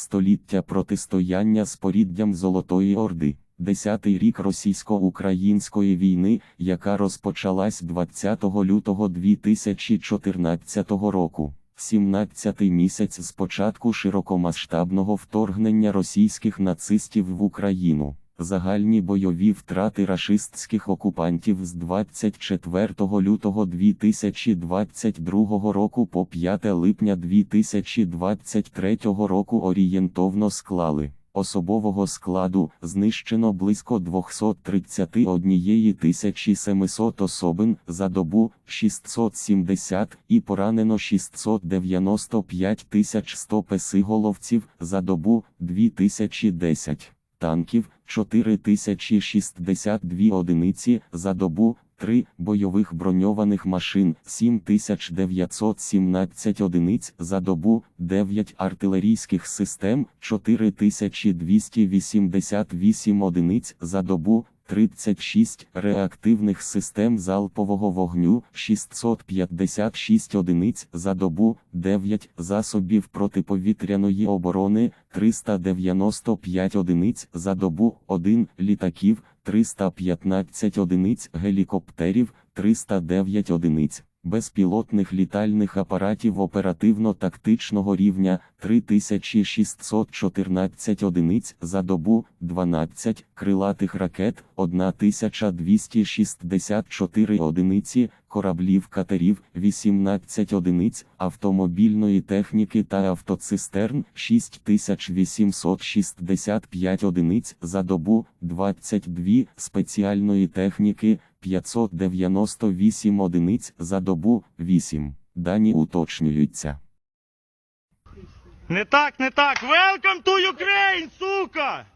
Століття протистояння споріддям Золотої Орди. Десятий рік російсько-української війни, яка розпочалась 20 лютого 2014 року. 17-й місяць з початку широкомасштабного вторгнення російських нацистів в Україну. Загальні бойові втрати рашистських окупантів з 24 лютого 2022 року по 5 липня 2023 року орієнтовно склали. Особового складу знищено близько 231 700 особин за добу 670 і поранено 695 100 песиголовців за добу 2010 танків 4062 одиниці за добу, 3 бойових броньованих машин 7917 одиниць за добу, 9 артилерійських систем 4288 одиниць за добу, 36 реактивних систем залпового вогню 656 одиниць за добу, 9 засобів протиповітряної оборони 395 одиниць за добу, 1 літаків 315 одиниць гелікоптерів 309 одиниць. Безпілотних літальних апаратів оперативно-тактичного рівня 3614 одиниць за добу, 12 крилатих ракет, 1264 одиниці, кораблів катерів, 18 одиниць, автомобільної техніки та автоцистерн, 6865 одиниць за добу, 22 спеціальної техніки, 598 одиниць за добу, 8. Дані уточнюються. Не так, не так. Welcome to Ukraine, сука!